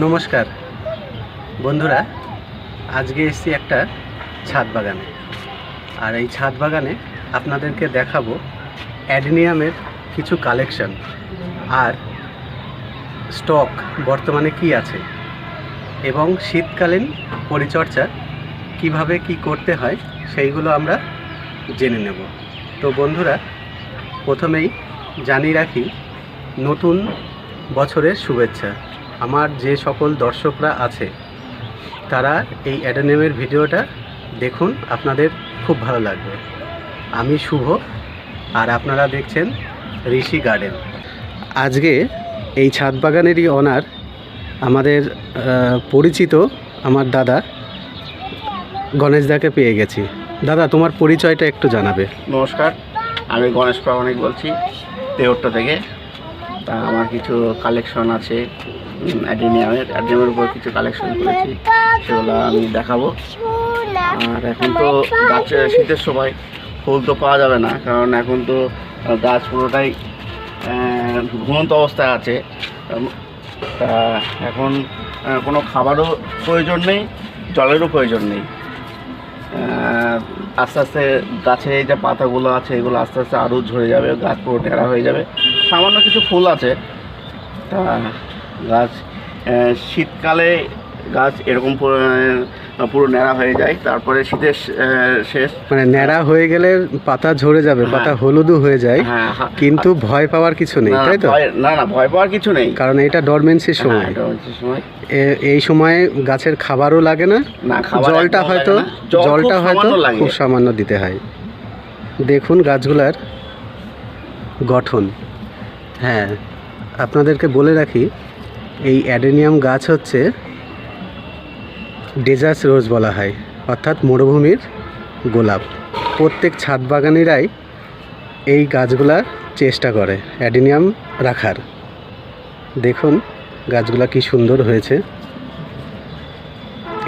নমস্কার। বন্ধুরা, আজকে এসেছি একটা ছাদ বাগানে। আর এই ছাদ বাগানে আপনাদেরকে দেখাবো অ্যাডেনিয়ামের কিছু কালেকশন। আর স্টক বর্তমানে কি আছে? এবং শীতকালীন পরিচর্যা কীভাবে কি করতে হয়, সেইগুলো আমরা জেনে নেব। তো বন্ধুরা, প্রথমেই জানিয়ে রাখি, নতুন বছরের শুভেচ্ছা। আমার যে সকল দর্শকরা আছে, তারা এই অ্যাডেনেমের ভিডিওটা দেখুন, আপনাদের খুব ভালো লাগবে। আমি শুভ, আর আপনারা দেখছেন ঋষি গার্ডেন। আজকে এই ছাদ বাগানেরই অনার আমাদের পরিচিত আমার দাদা গণেশদাকে পেয়ে গেছি। দাদা, তোমার পরিচয়টা একটু জানাবে। নমস্কার, আমি গণেশ প্রামাণিক বলছি তেহট্ট থেকে। তা আমার কিছু কালেকশন আছে অ্যাডিনিয়ামের অ্যাডিনিয়ামের উপর কিছু কালেকশন করেছি, সেগুলো আমি দেখাবো। আর এখন তো গাছে শীতের সময় ফুল তো পাওয়া যাবে না, কারণ এখন তো গাছ পুরোটাই ঘুমন্ত অবস্থায় আছে। তা এখন কোনো খাবারও প্রয়োজন নেই, জলেরও প্রয়োজন নেই। আস্তে আস্তে গাছের এই যে পাতাগুলো আছে, এগুলো আস্তে আস্তে আরও ঝরে যাবে, গাছ পুরো টেরা হয়ে যাবে। সামান্য কিছু ফুল আছে। তা গাছ শীতকালে গাছ এরকম পুরো ন্যাড়া হয়ে যায়। তারপরে শীতের শেষ। মানে ন্যাড়া হয়ে গেলে পাতা ঝরে যাবে হ্যাঁ। পাতা হলুদও হয়ে যায় হ্যাঁ হ্যাঁ। কিন্তু ভয় পাওয়ার কিছু নেই তাই তো? না না ভয় পাওয়ার কিছু নেই। কারণ এটা ডরমেন্সির সময়। এই সময়ে গাছের খাবারও লাগে না জলটা হয়তো জলটা হয়তো খুব সামান্য দিতে হয়। দেখুন গাছগুলার গঠন। হ্যাঁ আপনাদেরকে বলে রাখি এই অ্যাডেনিয়াম গাছ হচ্ছে ডেজার্স রোজ বলা হয়, অর্থাৎ মরুভূমির গোলাপ। প্রত্যেক ছাদ বাগানিরাই এই গাছগুলার চেষ্টা করে, অ্যাডিনিয়াম রাখার। দেখুন গাছগুলা কি সুন্দর হয়েছে।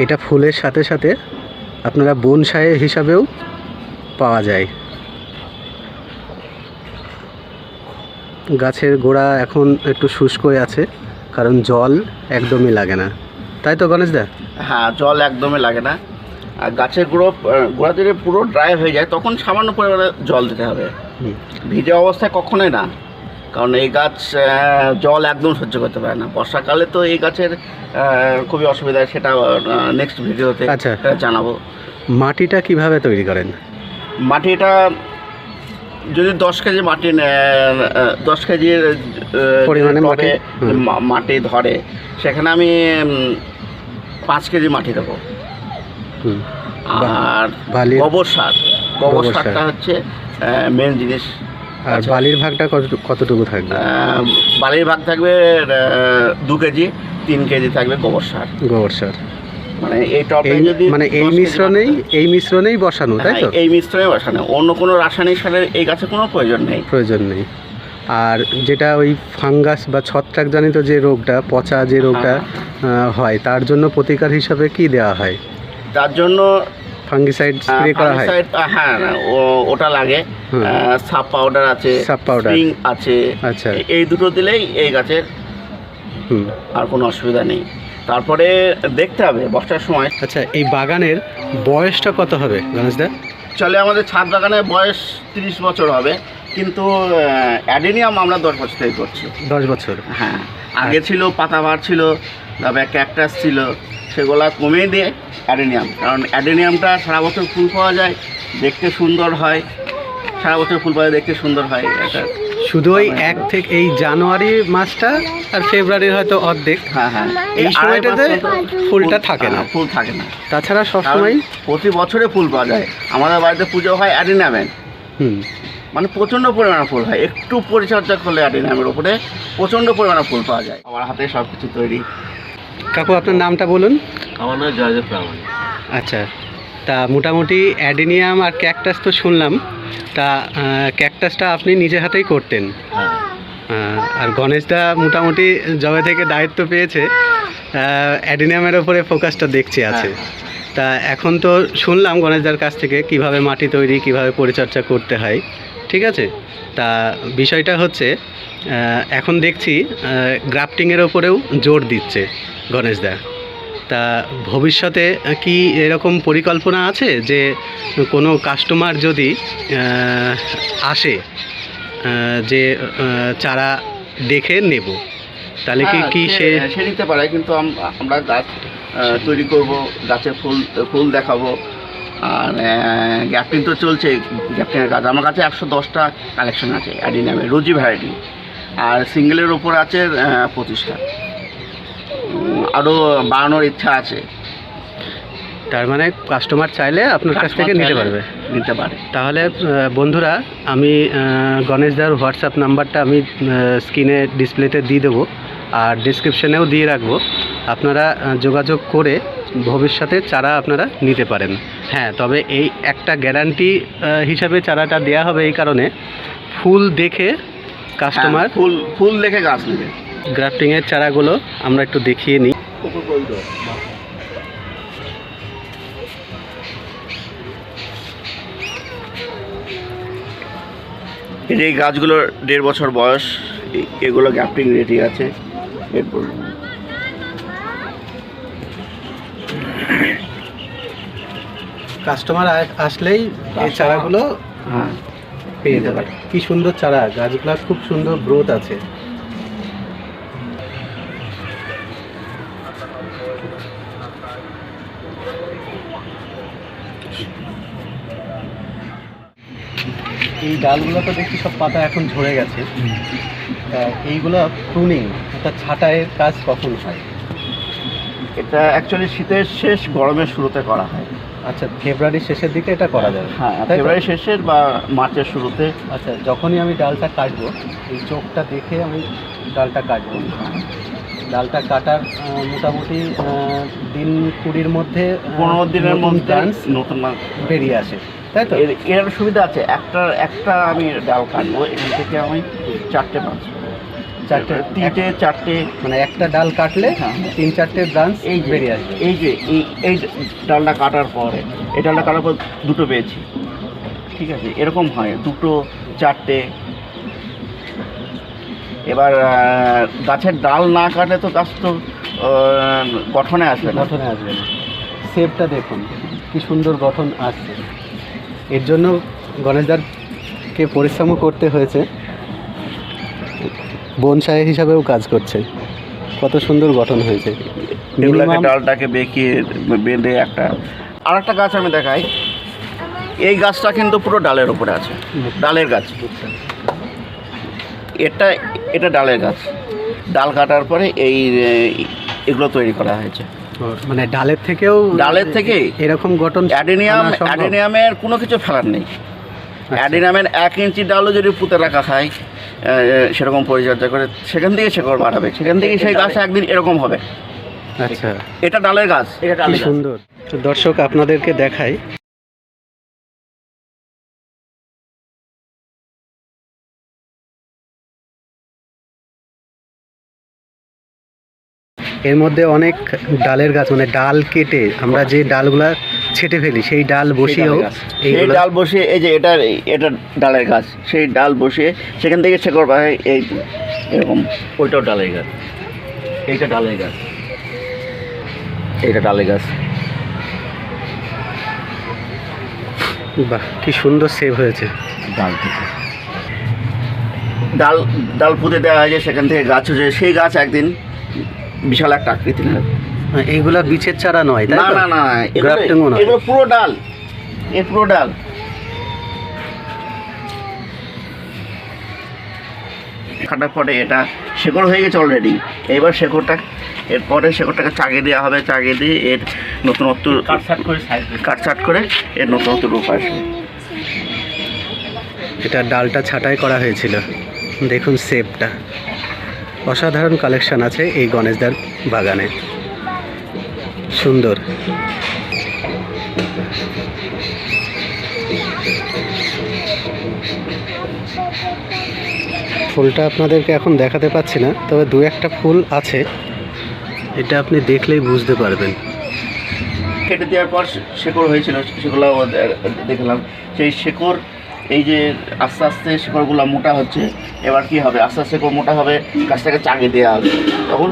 এটা ফুলের সাথে সাথে আপনারা বনসাই হিসাবেও পাওয়া যায়। গাছের গোড়া এখন একটু শুষ্কই আছে, কারণ জল একদমই লাগে না। তাই তো গণেশদা হ্যাঁ জল একদমই লাগে না। আর গাছের গুঁড়ো গোড়া যদি পুরো ড্রাই হয়ে যায় তখন সামান্য পরিমাণে জল দিতে হবে। ভিজে অবস্থায় কখনোই না। কারণ এই গাছ জল একদম সহ্য করতে পারে না। বর্ষাকালে তো এই গাছের খুবই অসুবিধা সেটা নেক্সট ভিডিওতে আচ্ছা। জানাব। মাটিটা কীভাবে তৈরি করেন? মাটিটা যদি দশ কেজি মাটি দশ কেজির পরিমাণে মাটি, ধরে সেখানে আমি পাঁচ কেজি মাটি দেবো। আর গোবর সার। গোবর গোবর সার। সারটা হচ্ছে মেন জিনিস আর। বালির ভাগটা কতটুকু থাকবে? বালির ভাগ থাকবে দু কেজি তিন কেজি থাকবে গোবর সার। গোবর সার। মানে এই যদি মানে এই মিশ্রণেই এই মিশ্রণেই বসানো তাই তো? হ্যাঁ, এই মিশ্রণে বসানো। অন্য কোনো রাসায়নিক সারের এই গাছে কোনো প্রয়োজন নেই। প্রয়োজন নেই। আর যেটা ওই ফাঙ্গাস বা ছত্রাকজনিত যে রোগটা পচা যে রোগটা হয় তার জন্য প্রতিকার হিসাবে কি দেওয়া হয়? তার জন্য ফাঙ্গিসাইড স্প্রে করা হয়? হ্যাঁ ও- ওটা লাগে। সাপ পাউডার আছে সাপ পাউডার। আছে। আচ্ছা। এই দুটো দিলেই এই গাছের আর কোনো অসুবিধা নেই। তারপরে দেখতে হবে বর্ষার সময়। আচ্ছা এই বাগানের বয়সটা কত হবে গণেশদা চলে আমাদের ছাদ বাগানের বয়স তিরিশ বছর হবে। কিন্তু অ্যাডেনিয়াম আমরা দশ বছর থেকে করছি। দশ বছর? হ্যাঁ আগে ছিল পাতাবার ছিল তারপরে ক্যাকটাস ছিল সেগুলা কমিয়ে দিয়ে অ্যাডেনিয়াম। কারণ অ্যাডেনিয়ামটা সারা বছর ফুল পাওয়া যায় দেখতে সুন্দর হয়। সারা বছর ফুল পাওয়া যায়, দেখতে সুন্দর হয়। এটা শুধু ওই এক থেকে এই জানুয়ারি মাসটা আর ফেব্রুয়ারির হয়তো অর্ধেক। হ্যাঁ হ্যাঁ। এই সময়টাতে ফুলটা থাকে না। হ্যাঁ, ফুল থাকে না। তাছাড়া সবসময় প্রতি বছরে ফুল পাওয়া যায়। আমাদের বাড়িতে পুজো হয় অ্যাডিনামের হুম। মানে প্রচণ্ড পরিমাণে ফুল হয়। একটু পরিচর্যা করলে অ্যাডিনামের উপরে প্রচণ্ড পরিমাণে ফুল পাওয়া যায়। আমার হাতে সব কিছু তৈরি। কাকু আপনার নামটা বলুন। আমার নাম জয়দেব প্রামাণিক। আচ্ছা তা মোটামুটি অ্যাডেনিয়াম আর ক্যাকটাস তো শুনলাম। তা ক্যাকটাসটা আপনি নিজে হাতেই করতেন। হ্যাঁ আর গণেশদা মোটামুটি জবে থেকে দায়িত্ব পেয়েছে। অ্যাডিনিয়ামের ওপরে ফোকাসটা দেখছে আছে। তা এখন তো শুনলাম গণেশদার কাছ থেকে কীভাবে মাটি তৈরি কীভাবে পরিচর্যা করতে হয়। ঠিক আছে? তা বিষয়টা হচ্ছে এখন দেখছি গ্রাফটিংয়ের ওপরেও জোর দিচ্ছে গণেশদা তা ভবিষ্যতে কি এরকম পরিকল্পনা আছে যে কোনো কাস্টমার যদি আসে যে চারা দেখে নেব তাহলে কি হ্যাঁ, কি সে সে নিতে পারে কিন্তু আমরা গাছ তৈরি করব গাছে ফুল ফুল দেখাবো আর গ্যাপটিং তো চলছে গ্যাপটিংয়ের কাজ। আমার কাছে একশো দশটা কালেকশন আছে অ্যাডি নামে রোজি ভ্যারাইটি আর সিঙ্গেলের ওপর আছে পঁচিশটা। আরও বাড়ানোর ইচ্ছা আছে। তার মানে কাস্টমার চাইলে আপনার কাছ থেকে নিতে পারবে। নিতে পারে। তাহলে বন্ধুরা আমি আহ, গণেশদার হোয়াটসঅ্যাপ নাম্বারটা আমি স্ক্রিনে ডিসপ্লেতে দিয়ে দেবো। আর ডিসক্রিপশনেও দিয়ে রাখব। আপনারা যোগাযোগ করে ভবিষ্যতে চারা আপনারা নিতে পারেন। হ্যাঁ তবে এই একটা গ্যারান্টি হিসাবে চারাটা দেয়া হবে এই কারণে। ফুল দেখে কাস্টমার হ্যাঁ, ফুল ফুল দেখে গাছ নেবে। গ্রাফটিংয়ের চারাগুলো আমরা একটু দেখিয়ে নিই। এই গাছগুলোর দেড় বছর বয়স এগুলো গ্যাপটিং রেডি আছে। এরপর কাস্টমার আসলেই এই চারাগুলো হ্যাঁ। পেয়ে যাবে। কি সুন্দর চারা গাছগুলো খুব সুন্দর গ্রোথ আছে। এই ডালগুলো তো দেখছি সব পাতা এখন ঝরে গেছে। এইগুলো প্রুনিং অর্থাৎ ছাঁটাইয়ের কাজ কখন হয়? এটা অ্যাকচুয়ালি শীতের শেষ গরমের শুরুতে করা হয়। আচ্ছা ফেব্রুয়ারির শেষের দিকে এটা করা যাবে। হ্যাঁ তাই তো? ফেব্রুয়ারি শেষের বা মার্চের শুরুতে। আচ্ছা যখনই আমি ডালটা কাটবো এই চোখটা দেখে আমি ডালটা কাটবো। ডালটা কাটার মোটামুটি দিন কুড়ির মধ্যে পনেরো দিনের মধ্যে নতুন বেরিয়ে আসে। তাই তো? এর এর সুবিধা আছে একটা একটা আমি ডাল কাটবো এখান থেকে আমি চারটে মাছ চারটে তিনটে চারটে। মানে একটা ডাল কাটলে হ্যাঁ। তিন চারটে ব্রাঞ্চ এই বেরিয়ে আসবে। এই যে এই এই ডালটা কাটার পরে এই ডালটা কাটার পর দুটো পেয়েছি। ঠিক আছে এরকম হয় দুটো চারটে। এবার গাছের ডাল না কাটলে তো গাছ তো গঠনে আসবে গঠনে আসবে না। শেপটা দেখুন কি সুন্দর গঠন আসছে। এর জন্য গণেশদারকে পরিশ্রমও করতে হয়েছে। বনসাই হিসাবেও কাজ করছে। কত সুন্দর গঠন হয়েছে। এগুলোকে ডালটাকে বেঁকিয়ে বেঁধে একটা আর একটা গাছ আমি দেখাই। এই গাছটা কিন্তু পুরো ডালের উপরে আছে। ডালের গাছ। এটা এটা ডালের গাছ। ডাল কাটার পরে এই এগুলো তৈরি করা হয়েছে। মানে ডালের থেকেও ডালের থেকে এরকম গঠন অ্যাডেনিয়াম অ্যাডেনিয়ামের কোনো কিছু ফেলার নেই। আচ্ছা। অ্যাডেনিয়ামের এক ইঞ্চি ডালও যদি পুঁতে রাখা হয় সেরকম পরিচর্যা করে সেখান থেকে শেকড় বাড়াবে সেখান থেকে সেই গাছ একদিন এরকম হবে। আচ্ছা। এটা ডালের গাছ। এটা ডালের সুন্দর। দর্শক আপনাদেরকে দেখাই। এর মধ্যে অনেক ডালের গাছ মানে ডাল কেটে আমরা যে ডালগুলা ছেটে ফেলি সেই ডাল বসিয়েও সেই এইগুলা ডাল বসিয়ে এই যে এটা এটা ডালের গাছ সেই ডাল বসিয়ে সেখান থেকে শেকড় বাড়ে এই এরকম। ওইটাও ডালের গাছ। এইটা ডালের গাছ। এইটা ডালের গাছ। বাহ কি সুন্দর সেভ হয়েছে। ডাল থেকে। ডাল ডাল পুঁতে দেওয়া হয় যে সেখান থেকে গাছ হচ্ছে সেই গাছ একদিন বিশাল একটা আকৃতি নেবে এইগুলা বিছের চারা নয় তাই না না না এগুলো নয়। এগুলো পুরো ডাল এ পুরো ডাল। কাটার পরে এটা শেকড় হয়ে গেছে অলরেডি এবার শেকড়টা এরপরে শেকড়টাকে চাগিয়ে দেওয়া হবে চাগিয়ে দিয়ে এর নতুনত্ব কাটছাট করে কাটছাট করে এর নতুনত্ব রূপ আসবে। এটা ডালটা ছাঁটাই করা হয়েছিল। দেখুন সেপটা অসাধারণ কালেকশন আছে এই গণেশদার বাগানে। সুন্দর। ফুলটা আপনাদেরকে এখন দেখাতে পাচ্ছি না, তবে দু একটা ফুল আছে। এটা আপনি দেখলেই বুঝতে পারবেন। কেটে দেওয়ার পর শেকড় হয়েছিল সেগুলো দেখলাম। সেই শেকড়, এই যে আস্তে আস্তে শেকড়গুলো মোটা হচ্ছে, এবার কি হবে? আস্তে আস্তে মোটা হবে, গাছটাকে চাগিয়ে দেওয়া হবে। তখন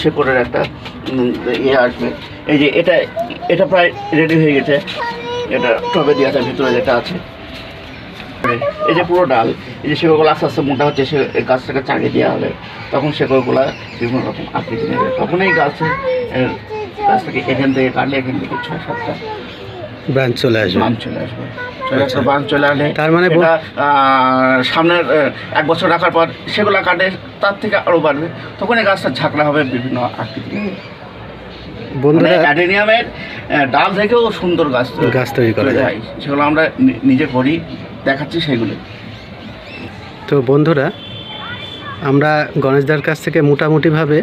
শেকড়ের একটা ইয়ে আসবে। এই যে এটা এটা প্রায় রেডি হয়ে গেছে। এটা টবে দেওয়া আছে ভিতরে যেটা আছে। এই যে পুরো ডাল এই যে শেকড়গুলো আস্তে আস্তে মোটা হচ্ছে সে গাছটাকে চাগিয়ে দেওয়া হবে। তখন শেকড়গুলো বিভিন্ন রকম আকৃতি নেবে তখন এই গাছে গাছটাকে এখান থেকে কাটলে এখান থেকে ছয় সাতটা ব্রাঞ্চ চলে আসবে। বান চলে আসবে। আসলে তার মানে সামনের এক বছর রাখার পর সেগুলো কাটে তার থেকে আরও বাড়বে। তখন এই গাছটা ঝাঁকড়া হবে বিভিন্ন আকৃতি বন্ধুরা অ্যাডেনিয়ামের ডাল থেকেও সুন্দর গাছ গাছ তৈরি করা। যায়। সেগুলো আমরা নিজে করি দেখাচ্ছি সেগুলো। তো বন্ধুরা আমরা গণেশদার কাছ থেকে মোটামুটিভাবে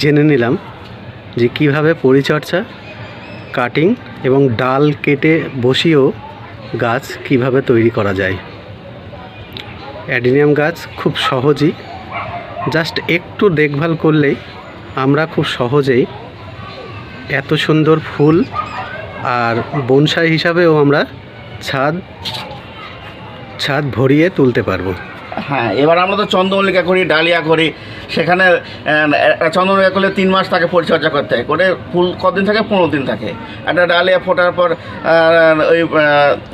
জেনে নিলাম যে কীভাবে পরিচর্যা কাটিং এবং ডাল কেটে বসিয়েও গাছ কীভাবে তৈরি করা যায়। অ্যাডিনিয়াম গাছ খুব সহজই জাস্ট একটু দেখভাল করলেই আমরা খুব সহজেই এত সুন্দর ফুল আর বনসাই হিসাবেও আমরা ছাদ ছাদ ভরিয়ে তুলতে পারব। হ্যাঁ এবার আমরা তো চন্দ্রমল্লিকা করি, ডালিয়া করি। সেখানে চন্দ্রমল্লিকা করলে তিন মাস তাকে পরিচর্যা করতে হয়। করে ফুল কদিন থাকে? পনেরো দিন থাকে। একটা ডালিয়া ফোটার পর ওই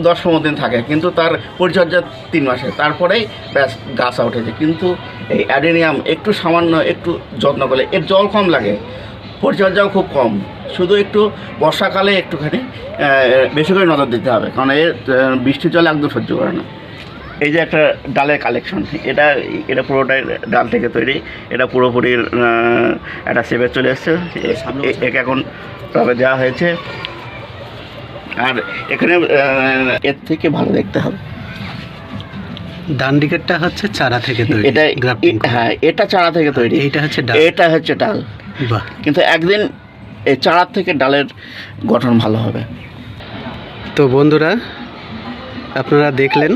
দশ পনেরো দিন থাকে। কিন্তু তার পরিচর্যা তিন মাসে। তারপরেই ব্যাস, গাছ উঠেছে। কিন্তু এই অ্যাডেনিয়াম একটু সামান্য, একটু যত্ন করলে, এর জল কম লাগে। পরিচর্যাও খুব কম। শুধু একটু বর্ষাকালে একটুখানি বেশি করে নজর দিতে হবে কারণ এর বৃষ্টির জল একদম সহ্য করে না। এই যে একটা ডালের কালেকশন এটা এটা পুরোটাই ডাল থেকে তৈরি এটা পুরোপুরি একটা সেবে চলে এসছে। একে এখন তবে দেওয়া হয়েছে। আর এখানে এর থেকে ভালো দেখতে হবে। ডান দিকেরটা হচ্ছে চারা থেকে তৈরি এটা হ্যাঁ এটা চারা থেকে তৈরি। এটা হচ্ছে ডাল। এটা হচ্ছে ডাল। বাহ। কিন্তু একদিন এই চারার থেকে ডালের গঠন ভালো হবে। তো বন্ধুরা আপনারা দেখলেন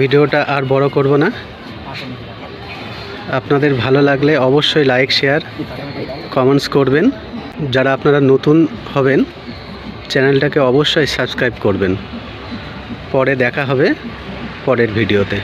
ভিডিওটা আর বড় করব না। আপনাদের ভালো লাগলে অবশ্যই লাইক শেয়ার কমেন্টস করবেন। যারা আপনারা নতুন হবেন চ্যানেলটাকে অবশ্যই সাবস্ক্রাইব করবেন। পরে দেখা হবে পরের ভিডিওতে।